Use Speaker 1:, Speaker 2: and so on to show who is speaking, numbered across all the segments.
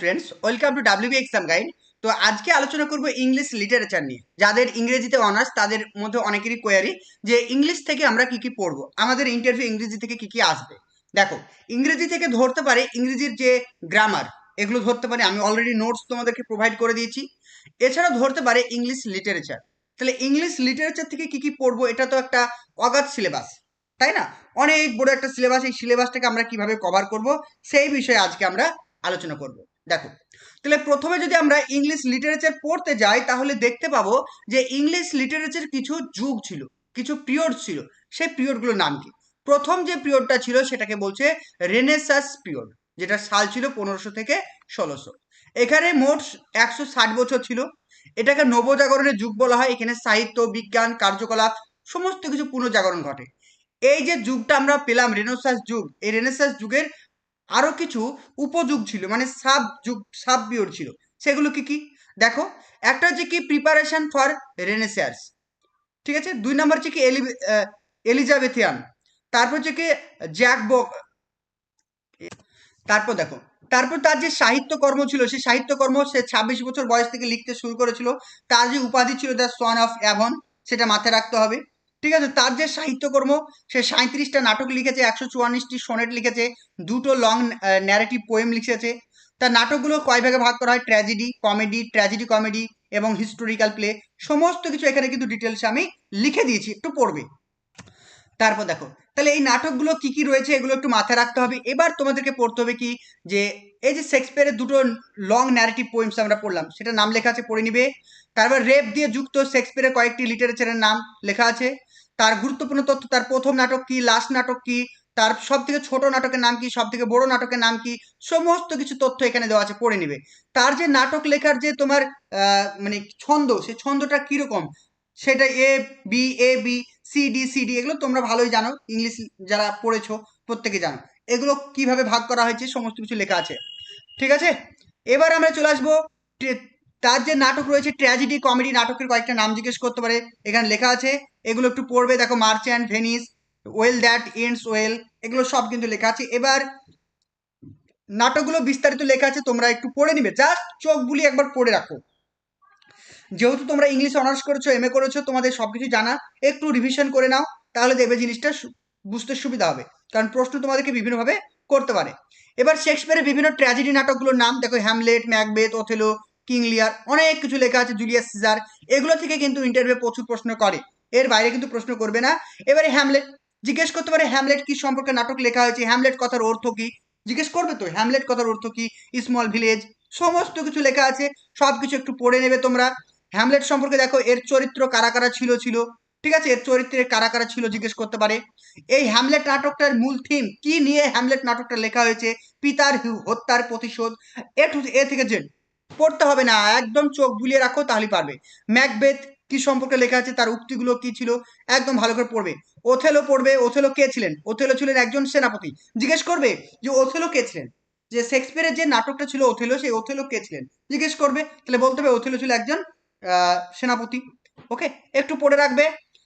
Speaker 1: Friends welcome to WB exam guide তো আজকে আলোচনা করব ইংলিশ লিটারেচার নিয়ে। যাদের ইংরেজিতে অনার্স তাদের মধ্যে অনেকেরই কোয়ারি যে ইংলিশ থেকে আমরা কি কি পড়ব? আমাদের ইন্টারভিউ ইংরেজি থেকে কি কি আসবে? দেখো, ইংরেজি থেকে ধরতে পারে ইংরেজির যে গ্রামার এগুলো ধরতে পারে। আমি অলরেডি নোটস তোমাদেরকে প্রোভাইড করে দিয়েছি। এছাড়া ধরতে পারে ইংলিশ লিটারেচার তাহলে ইংলিশ লিটারেচার থেকে কি কি পড়ব? এটা তো একটা অগাধ সিলেবাস তাই না? অনেক বড় একটা সিলেবাস এই সিলেবাসটাকে আমরা কীভাবে কভার করব? সেই বিষয়ে আজকে আমরা আলোচনা করব। দেখো, তাহলে প্রথমে যদি আমরা ইংলিশ লিটারেচার পড়তে যাই, তাহলে দেখতে পাবো যে ইংলিশ লিটারেচার কিছু যুগ ছিল, কিছু পিরিয়ড ছিল। সেই পিরিয়ডগুলোর নাম কি? প্রথম যে পিরিয়ডটা ছিল, সেটাকে বলছে রেনেসাস পিরিয়ড যেটা সাল ছিল পনেরোশো থেকে ষোলোশো। এখানে মোট একশো ষাট বছর ছিল। এটাকে নবজাগরণের যুগ বলা হয়। এখানে সাহিত্য, বিজ্ঞান, কার্যকলাপ, সমস্ত কিছু পুনর্জাগরণ ঘটে। এই যে যুগটা আমরা পেলাম রেনেসাস যুগ, এই রেনেসাস যুগের আরও কিছু উপযুগ ছিল মানে সাব যুগ, সাব পিরিয়ড ছিল। সেগুলো কি? কি দেখো, একটা হচ্ছে কি প্রিপারেশন ফর রেনেসাস ঠিক আছে? দুই নম্বর হচ্ছে কি এলি এলিজাবেথিয়ান, তারপর হচ্ছে কি জ্যাক বক তারপর দেখো, তারপর তার যে সাহিত্যকর্ম ছিল, সেই সাহিত্যকর্ম সে ছাব্বিশ বছর বয়স থেকে লিখতে শুরু করেছিল। তার যে উপাধি ছিল দ্য সন অফ অ্যাভন সেটা মাথায় রাখতে হবে। ঠিক আছে? তার যে সাহিত্যকর্ম, সে সাঁত্রিশটা নাটক লিখেছে, একশো চুয়াল্লিশটি সনেট লিখেছে, দুটো লং ন্যারেটিভ পোয়েম লিখেছে। তার নাটকগুলো কয় ভাগে ভাগ করা হয়? ট্র্যাজেডি কমেডি ট্র্যাজেডি কমেডি এবং হিস্টোরিক্যাল প্লে সমস্ত কিছু এখানে কিন্তু ডিটেলসে আমি লিখে দিয়েছি, একটু পড়বে। তারপর দেখো, তাহলে এই নাটকগুলো কি কি রয়েছে এগুলো একটু মাথায় রাখতে হবে। এবার তোমাদেরকে পড়তে হবে কি? যে এই যে শেক্সপিয়ারের দুটো লং ন্যারেটিভ পোয়েমস আমরা পড়লাম সেটা নাম লেখা আছে, পড়ে নিবে। তারপর রেপ দিয়ে যুক্ত শেক্সপিয়ারের কয়েকটি লিটারেচারের নাম লেখা আছে। তার গুরুত্বপূর্ণ তথ্য, তার প্রথম নাটক কি লাস্ট নাটক কি, তার সব থেকে ছোট নাটকের নাম কি সব থেকে বড় নাটকের নাম কি, সমস্ত কিছু তথ্য এখানে দেওয়া আছে, পড়ে নিবে। তার যে নাটক লেখার যে তোমার মানে ছন্দ সে ছন্দটা কীরকম, সেটা A B A B C D C D এগুলো তোমরা ভালোই জানো ইংলিশ যারা পড়েছো, প্রত্যেকে জানো। এগুলো কীভাবে ভাগ করা হয়েছে, সমস্ত কিছু লেখা আছে। ঠিক আছে? এবার আমরা চলে আসব তার যে নাটক রয়েছে ট্র্যাজেডি কমেডি নাটকের কয়েকটা নাম জিজ্ঞেস করতে পারে। এখানে লেখা আছে, এগুলো একটু পড়বে, দেখো merchant Venice well that ends well এগুলো সব কিন্তু লেখা আছে। এবার নাটকগুলো বিস্তারিত লেখা আছে, তোমরা একটু পড়ে নিবে। জাস্ট চোখ বুলি একবার পড়ে রাখো। যেহেতু তোমরা ইংলিশ অনার্স করেছ এম এ করেছ, তোমাদের সব কিছু জানা, একটু রিভিশন করে নাও, তাহলে দেবে জিনিসটা বুঝতে সুবিধা হবে। কারণ প্রশ্ন তোমাদেরকে বিভিন্নভাবে করতে পারে। এবার শেক্সপিয়ারের বিভিন্ন ট্র্যাজেডি নাটকগুলোর নাম, দেখো হ্যামলেট ম্যাকবেথ ওথেলো কিং লিয়ার, অনেক কিছু লেখা আছে জুলিয়াস সিজার। এগুলো থেকে কিন্তু ইন্টারভিউ প্রচুর প্রশ্ন করে। এর বাইরে কিন্তু প্রশ্ন করবে না। এবারে হ্যামলেট জিজ্ঞেস করতে পারে হ্যামলেট কি সম্পর্কে নাটক লেখা হয়েছে? হ্যামলেট কথার অর্থ কি? জিজ্ঞেস করবে তো হ্যামলেট কথার অর্থ কি? স্মল ভিলেজ সমস্ত কিছু লেখা আছে। সব কিছু একটু পড়ে নেবে তোমরা। হ্যামলেট সম্পর্কে দেখো, এর চরিত্র কারা কারা ছিল ছিল। ঠিক আছে? এর চরিত্রের কারা কারা ছিল, জিজ্ঞেস করতে পারে। এই হ্যামলেট নাটকটার মূল থিম কি নিয়ে হ্যামলেট নাটকটা লেখা হয়েছে? পিতার হত্যার প্রতিশোধ। এ থেকে জেড পড়তে হবে না, একদম চোখ বুলিয়ে রাখো তাহলে পারবে। ম্যাকবেথ কি সম্পর্কে লেখা আছে, তার উক্তিগুলো কি ছিল, একদম ভালো করে পড়বে। ওথেলো পড়বে, ওথেলো কে ছিলেন? ওথেলো ছিলেন একজন সেনাপতি। জিজ্ঞেস করবে যে ওথেলো কে ছিলেন? যে শেক্সপিয়ারের যে নাটকটা ছিল ওথেলো, সেই ওথেলো কে ছিলেন? জিজ্ঞেস করবে, তাহলে বলতে হবে ওথেলো ছিল একজন সেনাপতি। ওকে, একটু পড়ে রাখবে।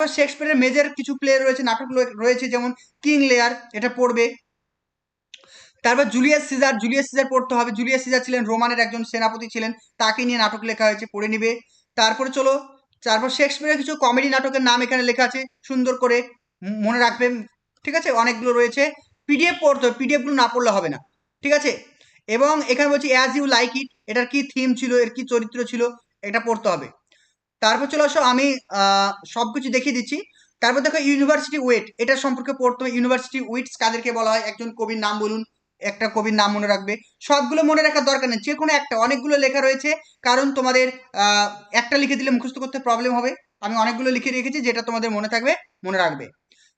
Speaker 1: শেক্সপিয়ারের মেজর কিছু প্লে রয়েছে, নাটক রয়েছে, যেমন কিং লেয়ার এটা পড়বে। তারপর জুলিয়াস সিজার জুলিয়াস সিজার পড়তে হবে। জুলিয়াস সিজার ছিলেন রোমানের একজন সেনাপতি ছিলেন, তাকে নিয়ে নাটক লেখা হয়েছে, পড়ে নিবে। তারপরে চলো, তারপর শেক্সপিয়ারের কিছু কমেডি নাটকের নাম এখানে লেখা আছে, সুন্দর করে মনে রাখবেন, ঠিক আছে? অনেকগুলো রয়েছে। পিডিএফ পড়তে হবে পিডিএফগুলো না পড়লে হবে না, ঠিক আছে? এবং এখানে বলছি অ্যাজ ইউ লাইক ইট এটার কি থিম ছিল, এর কি চরিত্র ছিল, এটা পড়তে হবে। তারপর চলে আসো আমি সব কিছু দেখিয়ে দিচ্ছি। তারপর দেখো ইউনিভার্সিটি ওয়েট এটা সম্পর্কে পড়তে হবে ইউনিভার্সিটি উইটস কাদেরকে বলা হয়? একজন কবির নাম বলুন, একটা কবির নাম মনে রাখবে। সবগুলো মনে রাখার দরকার নেই যে কোনো একটা, অনেকগুলো লেখা রয়েছে। কারণ তোমাদের একটা লিখে দিলে মুখস্থ করতে প্রবলেম হবে। আমি অনেকগুলো লিখে রেখেছি, যেটা তোমাদের মনে থাকবে, মনে রাখবে।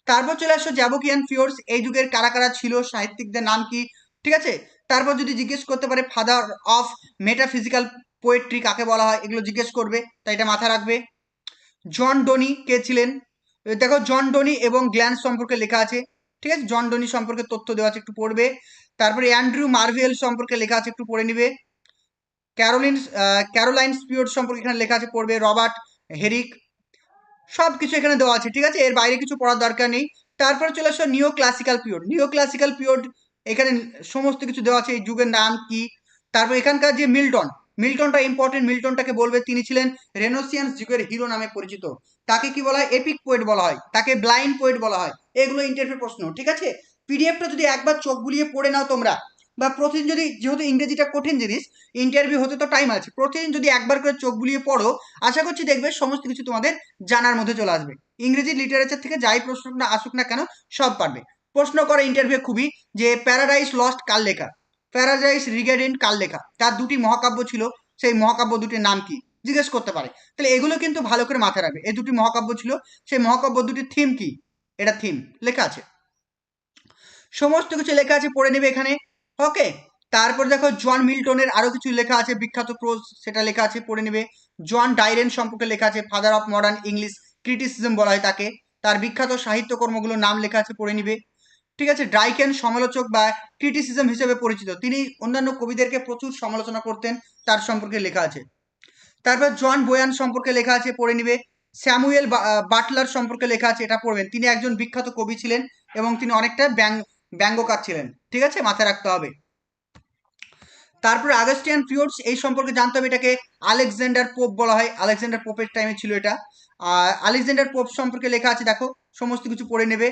Speaker 1: তারপর চলে আসো জ্যাবকিয়ান ফিওর্স এই যুগের কারা কারা ছিল, সাহিত্যিকদের নাম কি? ঠিক আছে? তারপর যদি জিজ্ঞেস করতে পারে ফাদার অফ মেটাফিজিক্যাল পোয়েট্রি কাকে বলা হয়, এগুলো জিজ্ঞেস করবে, তাই এটা মাথায় রাখবে। জন ডোনি কে ছিলেন? দেখো, জন ডোনি এবং গ্ল্যান্স সম্পর্কে লেখা আছে, ঠিক আছে? জন ডোনি সম্পর্কে তথ্য দেওয়া আছে, একটু পড়বে। তারপরে অ্যান্ড্রু মার্ভেল সম্পর্কে লেখা আছে, একটু পড়ে নিবে। ক্যারোলিন ক্যারোলাইন স্পিওর সম্পর্কে এখানে লেখা আছে, পড়বে রবার্ট হেরিক। সব কিছু এখানে দেওয়া আছে, ঠিক আছে? এর বাইরে কিছু পড়ার দরকার নেই। তারপরে চলে আসো neo classical period neo classical period এখানে সমস্ত কিছু দেওয়া আছে, এই যুগের নাম কি? তারপর এখানকার যে মিল্টন মিল্টনটা ইম্পর্টেন্ট মিল্টনটাকে বলবে তিনি ছিলেন রেনোসিয়ান্স যুগের হিরো নামে পরিচিত। তাকে কি বলা হয়? এপিক পোয়েট বলা হয়। তাকে ব্লাইন্ড পোয়েট বলা হয়। এগুলো ইন্টারভিউ প্রশ্ন, ঠিক আছে? পিডিএফটা যদি একবার চোখ বুলিয়ে পড়ে নাও তোমরা, বা প্রতিদিন যদি, যেহেতু ইংরেজিটা কঠিন জিনিস ইন্টারভিউ হতে তো টাইম আছে, প্রতিদিন যদি একবার করে চোখ বুলিয়ে পড়ো, আশা করছি দেখবে সমস্ত কিছু তোমাদের জানার মধ্যে চলে আসবে। ইংরেজি লিটারেচার থেকে যাই প্রশ্ন আসুক না কেন, সব পারবে। প্রশ্ন করে ইন্টারভিউ খুবই, যে প্যারাডাইস লস্ট কার লেখা? প্যারাডাইস রিগার্ডেন্ট কার লেখা তার দুটি মহাকাব্য ছিল, সেই মহাকাব্য দুটির নাম কি? জিজ্ঞেস করতে পারে। তাহলে এগুলো কিন্তু ভালো করে মাথায় রাখবে। এই দুটি মহাকাব্য ছিল, সেই মহাকাব্য দুটির থিম কি? এটা থিম লেখা আছে। সমস্ত কিছু লেখা আছে, পড়ে নেবে এখানে। ওকে তারপর দেখো জন মিল্টনের আরও কিছু লেখা আছে, বিখ্যাত প্রোজ সেটা লেখা আছে, পড়ে নেবে। জন ডাইরেন সম্পর্কে লেখা আছে father of modern English criticism বলা হয় তাকে। তার বিখ্যাত সাহিত্যকর্মগুলোর নাম লেখা আছে, পড়ে নিবে। ঠিক আছে ড্রাইকেন সমালোচক বা ক্রিটিসিজম হিসেবে পরিচিত। তিনি অন্যান্য কবিদেরকে প্রচুর সমালোচনা করতেন, তার সম্পর্কে লেখা আছে। তারপর জন বোয়ান সম্পর্কে লেখা আছে, পড়ে নিবে। স্যামুয়েল বাটলার সম্পর্কে লেখা আছে, এটা পড়বেন। তিনি একজন বিখ্যাত কবি ছিলেন এবং তিনি অনেকটা ব্যঙ্গ ব্যঙ্গকার ছিলেন। ঠিক আছে, মাথায় রাখতে হবে। তারপর আগস্টিয়ান পিওর্স এই সম্পর্কে জানতে হবে, এটাকে আলেকজান্ডার পোপ বলা হয়। আলেকজান্ডার পোপের টাইমে ছিল এটা। আর আলেকজান্ডার পোপ সম্পর্কে লেখা আছে, দেখো, সমস্ত কিছু পড়ে নেবে।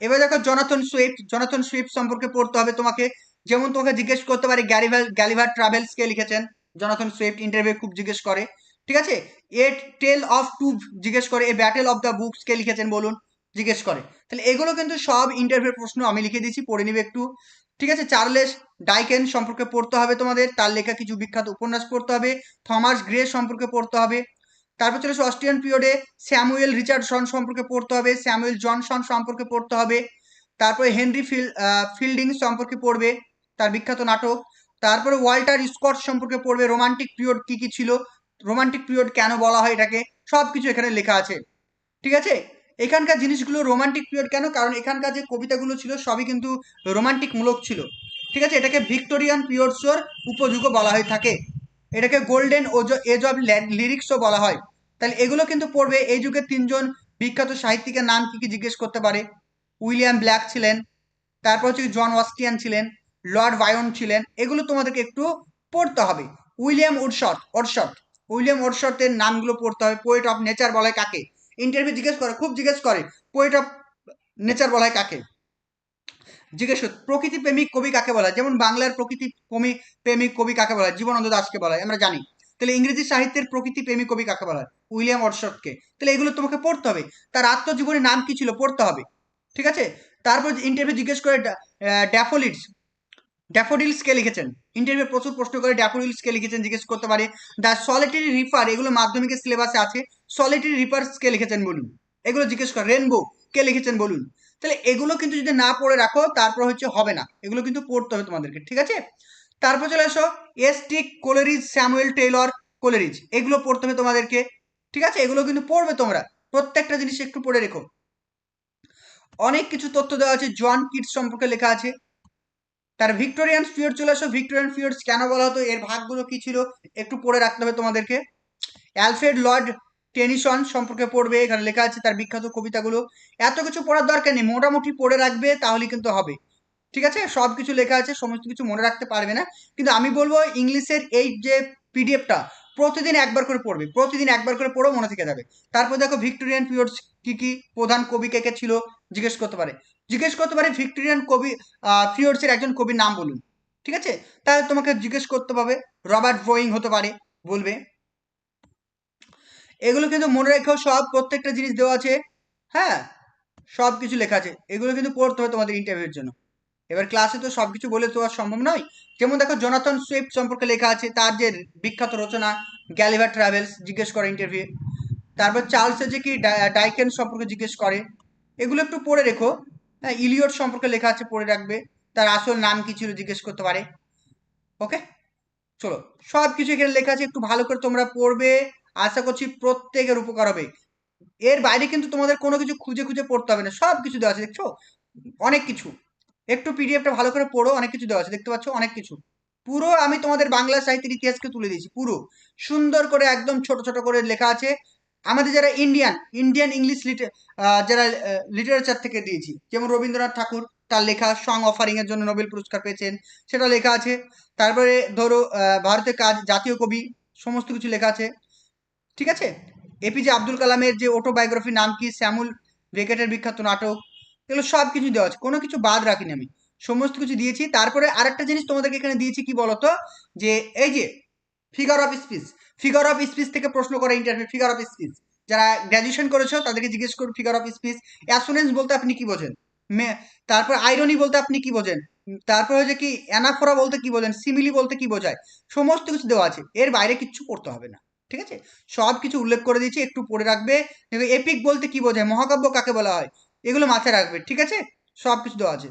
Speaker 1: এবার দেখো জনাথন সুইফট জনাথন সুইফট সম্পর্কে পড়তে হবে তোমাকে। যেমন তোমাকে জিজ্ঞেস করতে পারে গ্যালিভার গ্যালিভার ট্রাভেলস কে লিখেছেন। জনাথন সুইফট ইন্টারভিউ খুব জিজ্ঞেস করে, ঠিক আছে? এ টেল অফ টু জিজ্ঞেস করে, a battle of the books কে লিখেছেন বলুন, জিজ্ঞেস করে। তাহলে এগুলো কিন্তু সব ইন্টারভিউ প্রশ্ন আমি লিখে দিয়েছি, পড়ে নিবে একটু। ঠিক আছে? চার্লেস ডাইকেন সম্পর্কে পড়তে হবে তোমাদের, তার লেখা কিছু বিখ্যাত উপন্যাস পড়তে হবে থমাস গ্রে সম্পর্কে পড়তে হবে। তারপর চলে অস্ট্রিয়ান পিরিয়ডে স্যামুয়েল রিচার্ডসন সম্পর্কে পড়তে হবে, স্যামুয়েল জনসন সম্পর্কে পড়তে হবে, তারপরে হেনরি ফিল ফিল্ডিং সম্পর্কে পড়বে, তার বিখ্যাত নাটক, তারপরে ওয়াল্টার স্কট সম্পর্কে পড়বে, রোমান্টিক পিরিয়ড কি কি ছিল, রোমান্টিক পিরিয়ড কেন বলা হয় এটাকে সব কিছু এখানে লেখা আছে, ঠিক আছে? এখানকার জিনিসগুলো রোমান্টিক পিরিয়ড কেন? কারণ এখানকার যে কবিতাগুলো ছিল সবই কিন্তু রোমান্টিক মূলক ছিল, ঠিক আছে? এটাকে ভিক্টোরিয়ান পিরিয়ডসর উপযুগ বলা হয়ে থাকে। এটাকে গোল্ডেন এজ অফ লিরিক্সও বলা হয়। তাহলে এগুলো কিন্তু পড়বে এই যুগের তিনজন বিখ্যাত সাহিত্যিকের নাম কি কি জিজ্ঞেস করতে পারে? উইলিয়াম ব্ল্যাক ছিলেন, তারপর হচ্ছে জন ওয়াস্টিয়ান ছিলেন, লর্ড বায়ন ছিলেন, এগুলো তোমাদেরকে একটু পড়তে হবে। উইলিয়াম উডশট ওডশট উইলিয়াম ওডশটের নামগুলো পড়তে হবে পোয়েট অফ নেচার বলা হয় কাকে? ইন্টারভিউ জিজ্ঞেস করে, খুব জিজ্ঞেস করে পোয়েট অফ নেচার বলা হয় কাকে? জিজ্ঞেস প্রকৃতি প্রেমিক কবি কাকে বলা যেমন বাংলার প্রকৃতি প্রেমিক প্রেমিক কবি কাকে বলা হয়? জীবনানন্দ দাসকে বলা আমরা জানি। তাহলে ইংরেজি সাহিত্যের প্রকৃতি প্রেমিক কবি কাকে বলা উইলিয়াম অর্শটকে তাহলে এগুলো তোমাকে পড়তে হবে। তার আত্মজীবনের নাম কি ছিল? পড়তে হবে। ঠিক আছে? তারপর ইন্টারভিউ জিজ্ঞেস করে ড্যাফোলিডস ড্যাফোডিলস। কে লিখেছেন? ইন্টারভিউ প্রচুর প্রশ্ন করে ড্যাফোডিলস কে লিখেছেন, জিজ্ঞেস করতে পারে। দ্য সলিটারি রিফার এগুলো মাধ্যমিকের সিলেবাসে আছে। সলিটারি রিফার্স কে লিখেছেন বলুন। এগুলো জিজ্ঞেস কর। রেনবো কে লিখেছেন বলুন। তাহলে এগুলো কিন্তু যদি না পড়ে রাখো, তারপর হচ্ছে হবে না। এগুলো কিন্তু পড়তে হবে তোমাদেরকে, ঠিক আছে? তারপর চলে আসো S T Coleridge Samuel Taylor Coleridge এগুলো পড়তে হবে তোমাদেরকে, ঠিক আছে? এগুলো কিন্তু পড়বে তোমরা। প্রত্যেকটা জিনিস একটু পড়ে রেখো। অনেক কিছু তথ্য দেওয়া আছে জন কিটস সম্পর্কে লেখা আছে। তার ভিক্টোরিয়ান পিরিয়ড চলে আসো। ভিক্টোরিয়ান পিরিয়ডস কেন বলা হতো? এর ভাগগুলো কি ছিল? একটু পড়ে রাখতে হবে তোমাদেরকে। অ্যালফ্রেড লর্ড টেনিসন সম্পর্কে পড়বে, এখানে লেখা আছে তার বিখ্যাত কবিতাগুলো। এত কিছু পড়ার দরকার নেই, মোটামুটি পড়ে রাখবে তাহলে কিন্তু হবে। ঠিক আছে? সব কিছু লেখা আছে, সমস্ত কিছু মনে রাখতে পারবে না। কিন্তু আমি বলব, ইংলিশের এই যে পিডিএফটা, প্রতিদিন একবার করে পড়বে, প্রতিদিন একবার করে পড়ো মনে থেকে যাবে। তারপর দেখো, ভিক্টোরিয়ান পিরিয়ডস কি কি? প্রধান কবি কে কে ছিল? জিজ্ঞেস করতে পারে। জিজ্ঞেস করতে পারে ভিক্টোরিয়ান কবি পিরিয়ডসের একজন কবির নাম বলুন। ঠিক আছে? তাহলে তোমাকে জিজ্ঞেস করতে পাবে, রবার্ট ব্রোয়িং হতে পারে, বলবে। এগুলো কিন্তু মনে রেখেও সব প্রত্যেকটা জিনিস দেওয়া আছে। হ্যাঁ? সব কিছু লেখা আছে। এগুলো কিন্তু পড়তে হবে তোমাদের ইন্টারভিউর জন্য। এবার ক্লাসে তো সব কিছু বলে তো আর সম্ভব নয়। যেমন দেখো জনাথন সুইফট সম্পর্কে লেখা আছে, তার যে বিখ্যাত রচনা গ্যালিভার ট্রাভেলস জিজ্ঞেস করে ইন্টারভিউ তারপর চার্লসের যে কি ডাইকেন সম্পর্কে জিজ্ঞেস করে। এগুলো একটু পড়ে রেখো। হ্যাঁ ইলিয়ট সম্পর্কে লেখা আছে, পড়ে রাখবে। তার আসল নাম কি ছিল জিজ্ঞেস করতে পারে। ওকে চলো সব কিছু এখানে লেখা আছে। একটু ভালো করে তোমরা পড়বে। আশা করছি প্রত্যেকের উপকার হবে। এর বাইরে কিন্তু তোমাদের কোনো কিছু খুঁজে খুঁজে পড়তে হবে না। সব কিছু দেওয়া আছে, দেখছ? অনেক কিছু। একটু পিডিএফটা ভালো করে পড়ো, অনেক কিছু দেওয়া আছে। দেখতে পাচ্ছ? অনেক কিছু। পুরো আমি তোমাদের বাংলা সাহিত্যের ইতিহাসকে তুলে দিয়েছি, পুরো। সুন্দর করে একদম ছোট ছোট করে লেখা আছে। আমাদের যারা ইন্ডিয়ান ইন্ডিয়ান ইংলিশ যারা লিটারেচার থেকে দিয়েছি, যেমন রবীন্দ্রনাথ ঠাকুর, তার লেখা সং অফারিং এর জন্য নোবেল পুরস্কার পেয়েছেন, সেটা লেখা আছে। তারপরে ধরো ভারতের কাজ, জাতীয় কবি, সমস্ত কিছু লেখা আছে। ঠিক আছে? এপিজে আব্দুল কালামের যে অটোবায়োগ্রাফি নাম কি? শ্যামুল বেকেটের বিখ্যাত নাটক। এগুলো সব কিছু দেওয়া আছে। কোনো কিছু বাদ রাখিনি আমি। সমস্ত কিছু দিয়েছি। তারপরে আরেকটা জিনিস তোমাদেরকে এখানে দিয়েছি কি বলতো? যে এই যে figure of speech figure of speech থেকে প্রশ্ন করে ইন্টারভিউ ফিগার অফ স্পিচ যারা গ্র্যাজুয়েশন করেছ, তাদেরকে জিজ্ঞেস করুন ফিগার অফ স্পিচ অ্যাসুরেন্স বলতে আপনি কি বোঝেন? তারপর আইরনি বলতে আপনি কি বোঝেন? তারপর হচ্ছে কি অ্যানাফোরা বলতে কি বোঝেন? সিমিলি বলতে কি বোঝায়? সমস্ত কিছু দেওয়া আছে। এর বাইরে কিচ্ছু করতে হবে না। ঠিক আছে? সব কিছু উল্লেখ করে দিয়েছি, একটু পড়ে রাখবে। এপিক বলতে কি বোঝায়? মহাকাব্য কাকে বলা হয়? এগুলো মাথায় রাখবে, ঠিক আছে? সব কিছু দেওয়া আছে।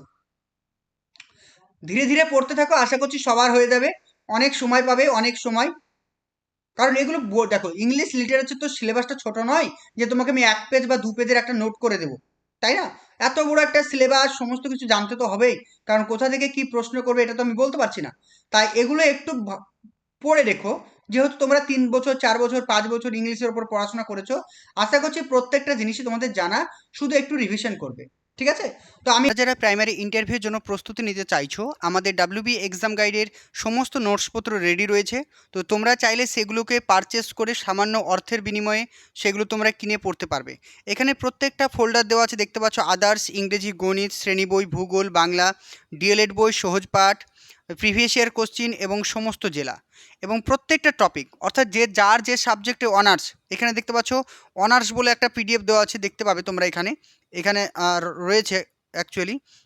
Speaker 1: ধীরে ধীরে পড়তে থাকো, আশা করছি সবার হয়ে যাবে। অনেক সময় পাবে, অনেক সময়। কারণ এগুলো দেখো ইংলিশ লিটারেচার তো সিলেবাসটা ছোট নয় যে তোমাকে আমি এক পেজ বা দু পেজের একটা নোট করে দেবো। তাই না? এত বড় একটা সিলেবাস সমস্ত কিছু জানতে তো হবেই। কারণ কোথা থেকে কি প্রশ্ন করবে এটা তো আমি বলতে পারছি না। তাই এগুলো একটু পড়ে রেখো। যেহেতু তোমরা তিন বছর, চার বছর, পাঁচ বছর ইংলিশের উপর পড়াশোনা করেছ, আশা করছি প্রত্যেকটা জিনিসই তোমাদের জানা, শুধু একটু রিভিশন করবে। ঠিক আছে? তো আমি যারা প্রাইমারি ইন্টারভিউর জন্য প্রস্তুতি নিতে চাইছো, আমাদের ডাব্লিউবি এক্সাম গাইডের সমস্ত নোটসপত্র রেডি রয়েছে। তো তোমরা চাইলে সেগুলোকে পারচেস করে সামান্য অর্থের বিনিময়ে সেগুলো তোমরা কিনে পড়তে পারবে। এখানে প্রত্যেকটা ফোল্ডার দেওয়া আছে, দেখতে পাচ্ছ আদার্স ইংরেজি গণিত, শ্রেণি বই, ভূগোল, বাংলা ডিএলএড বই, সহজ পাঠ প্রিভিয়াস ইয়ার কোশ্চিন এবং সমস্ত জেলা এবং প্রত্যেকটা টপিক অর্থাৎ যে যার যে সাবজেক্টে অনার্স এখানে দেখতে পাচ্ছ অনার্স বলে একটা পিডিএফ দেওয়া আছে, দেখতে পাবে তোমরা এখানে। এখানে রয়েছে অ্যাকচুয়ালি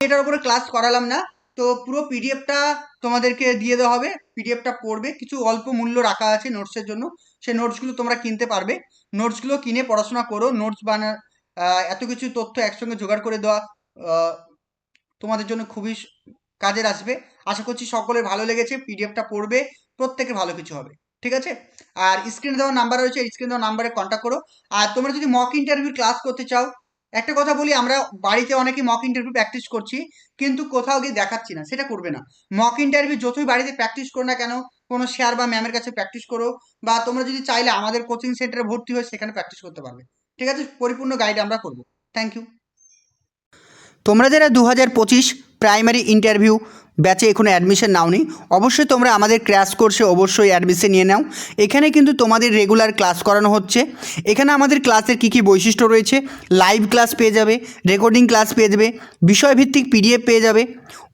Speaker 1: এটার উপরে ক্লাস করালাম না। তো পুরো পিডিএফটা তোমাদেরকে দিয়ে দেওয়া হবে। পিডিএফটা পড়বে। কিছু অল্প মূল্য রাখা আছে নোটসের জন্য। সেই নোটসগুলো তোমরা কিনতে পারবে। নোটসগুলো কিনে পড়াশোনা করো। নোটস বানা এত কিছু তথ্য একসঙ্গে জোগাড় করে দেওয়া তোমাদের জন্য খুবই কাজের আসবে। আশা করছি সকলের ভালো লেগেছে। পিডিএফটা পড়বে। প্রত্যেকের ভালো কিছু হবে। ঠিক আছে? আর স্ক্রিনে দেওয়া নাম্বার রয়েছে। স্ক্রিনে দেওয়া নাম্বারে কন্ট্যাক্ট করো। আর তোমরা যদি মক ইন্টারভিউ ক্লাস করতে চাও একটা কথা বলি, আমরা বাড়িতে অনেকে মক ইন্টারভিউ প্র্যাকটিস করছি, কিন্তু কোথাও গিয়ে দেখাচ্ছি না, সেটা করবে না। মক ইন্টারভিউ যতই বাড়িতে প্র্যাকটিস করো না কেন, কোনো শেয়ার বা ম্যামের কাছে প্র্যাকটিস করো, বা তোমরা যদি চাইলে আমাদের কোচিং সেন্টারে ভর্তি হয়ে সেখানে প্র্যাকটিস করতে পারবে। ঠিক আছে? পরিপূর্ণ গাইড আমরা করব। থ্যাংক ইউ তোমরা যারা দু হাজার পঁচিশ প্রাইমারি ইন্টারভিউ ব্যাচে এখনও অ্যাডমিশন নাওনি। অবশ্যই তোমরা আমাদের ক্র্যাশ কোর্সে অবশ্যই অ্যাডমিশন নিয়ে নাও। এখানে কিন্তু তোমাদের রেগুলার ক্লাস করানো হচ্ছে। এখানে আমাদের ক্লাসের কী কী বৈশিষ্ট্য রয়েছে? লাইভ ক্লাস পেয়ে যাবে রেকর্ডিং ক্লাস পেয়ে যাবে, বিষয়ভিত্তিক পিডিএফ পেয়ে যাবে।